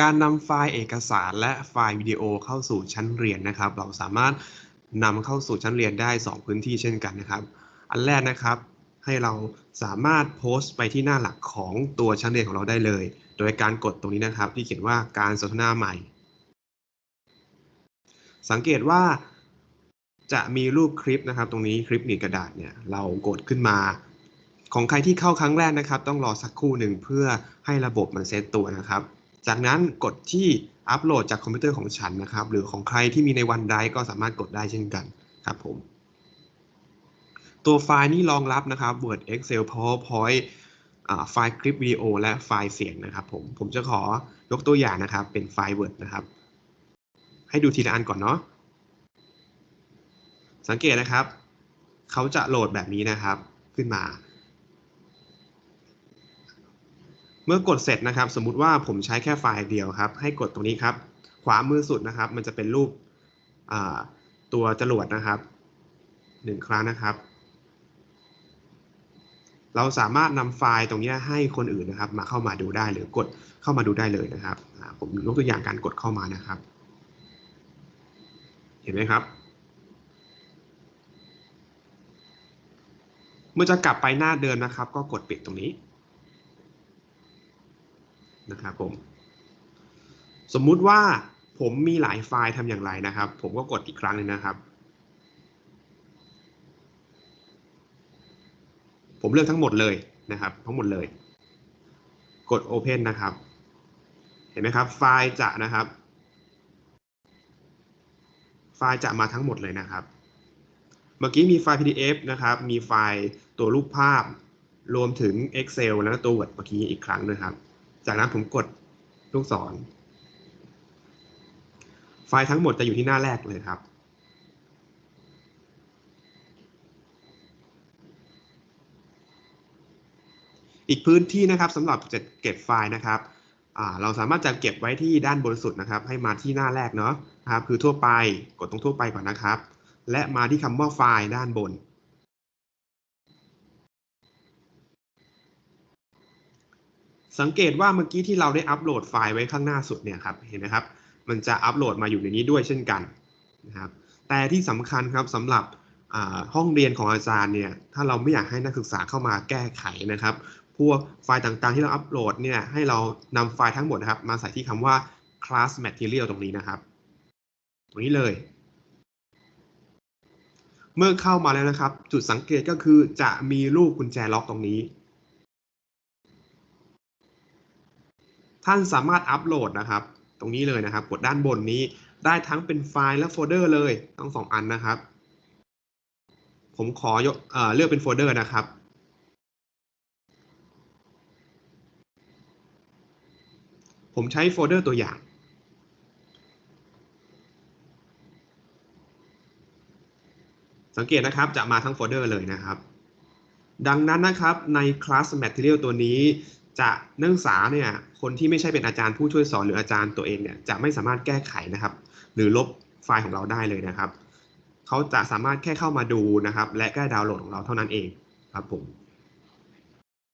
การนำไฟล์เอกสารและไฟล์วิดีโอเข้าสู่ชั้นเรียนนะครับ เราสามารถนำเข้าสู่ชั้นเรียนได้ 2 พื้นที่เช่นกันนะครับ อันแรกนะครับ ให้เราสามารถโพสต์ไปที่หน้าหลักของตัวชั้นเรียนของเราได้เลย โดยการกดตรงนี้นะครับ ที่เขียนว่าการสนทนาใหม่ สังเกตว่าจะมีรูปคลิปนะครับ ตรงนี้คลิปหนีกระดาษเนี่ยเรากดขึ้นมาของใครที่เข้าครั้งแรกนะครับ ต้องรอสักครู่หนึ่งเพื่อให้ระบบมันเซตตัวนะครับ จากนั้นกดที่อัปโหลดจากคอมพิวเตอร์ของฉันนะครับ หรือของใครที่มีในวันไดก็สามารถกดได้เช่นกันครับผม ตัวไฟล์นี้รองรับนะครับ Word Excel PowerPoint ไฟล์คลิปวิดีโอและไฟล์เสียงนะครับผม ผมจะขอยกตัวอย่างนะครับ เป็นไฟล์ Word นะครับ ให้ดูทีละอันก่อนเนาะ สังเกตนะครับ เขาจะโหลดแบบนี้นะครับ ขึ้นมา เมื่อกดเสร็จนะครับ สมมุติว่าผมใช้แค่ไฟล์เดียวครับ ให้กดตรงนี้ครับ ขวามือสุดนะครับ มันจะเป็นรูปตัวจรวดนะครับหนึ่งครั้งนะครับ เราสามารถนำไฟล์ตรงนี้ให้คนอื่นนะครับ มาเข้ามาดูได้หรือกดเข้ามาดูได้เลยนะครับผมยกตัวอย่างการกดเข้ามานะครับ เห็นไหมครับ เมื่อจะกลับไปหน้าเดิมนะครับ ก็กดปิดตรงนี้ นะครับผม สมมุติว่าผมมีหลายไฟล์ทำอย่างไรนะครับ ผมก็กดอีกครั้งหนึงนะครับ ผมเลือกทั้งหมดเลยนะครับ ทั้งหมดเลย กด Open นะครับ เห็นไหมครับ ไฟล์จะนะครับ ไฟล์จะมาทั้งหมดเลยนะครับ เมื่อกี้มีไฟล์ PDF นะครับ มีไฟล์ตัวรูปภาพ รวมถึง Excel แล้วก็ตัว Word เมื่อกี้อีกครั้งนะครับ จากนั้นผมกดลูกศร ไฟล์ทั้งหมดจะอยู่ที่หน้าแรกเลยครับอีกพื้นที่นะครับสำหรับจะเก็บไฟล์นะครับเราสามารถจะเก็บไว้ที่ด้านบนสุดนะครับ ให้มาที่หน้าแรกเนาะนะครับคือทั่วไปกดตรงทั่วไปก่อนนะครับ และมาที่คำว่าไฟล์ด้านบน สังเกตว่าเมื่อกี้ที่เราได้อัปโหลดไฟล์ไว้ข้างหน้าสุดเนี่ยครับเห็นไหมครับ มันจะอัปโหลดมาอยู่ในนี้ด้วยเช่นกันนะครับแต่ที่สำคัญครับสำหรับห้องเรียนของอาจารย์เนี่ยถ้าเราไม่อยากให้นักศึกษาเข้ามาแก้ไขนะครับ พวกไฟล์ต่างๆที่เราอัปโหลดเนี่ยให้เรานำไฟล์ทั้งหมดนะครับ มาใส่ที่คำว่า class material ตรงนี้นะครับ ตรงนี้เลย เมื่อเข้ามาแล้วนะครับ จุดสังเกตก็คือจะมีรูปกุญแจล็อกตรงนี้ ท่านสามารถอัปโหลดนะครับ ตรงนี้เลยนะครับ กดด้านบนนี้ได้ทั้งเป็นไฟล์และโฟลเดอร์เลยทั้งสองอันนะครับ ผมขอยกเอ่อเลือกเป็นโฟลเดอร์นะครับ ผมใช้โฟลเดอร์ตัวอย่างสังเกตนะครับจะมาทั้งโฟลเดอร์เลยนะครับ ดังนั้นนะครับใน class material ตัวนี้ จะนักศึกษาเนี่ยคนที่ไม่ใช่เป็นอาจารย์ผู้ช่วยสอนหรืออาจารย์ตัวเองเนี่ยจะไม่สามารถแก้ไขนะครับ หรือลบไฟล์ของเราได้เลยนะครับ เขาจะสามารถแค่เข้ามาดูนะครับ และก็ดาวน์โหลดของเราเท่านั้นเองครับผม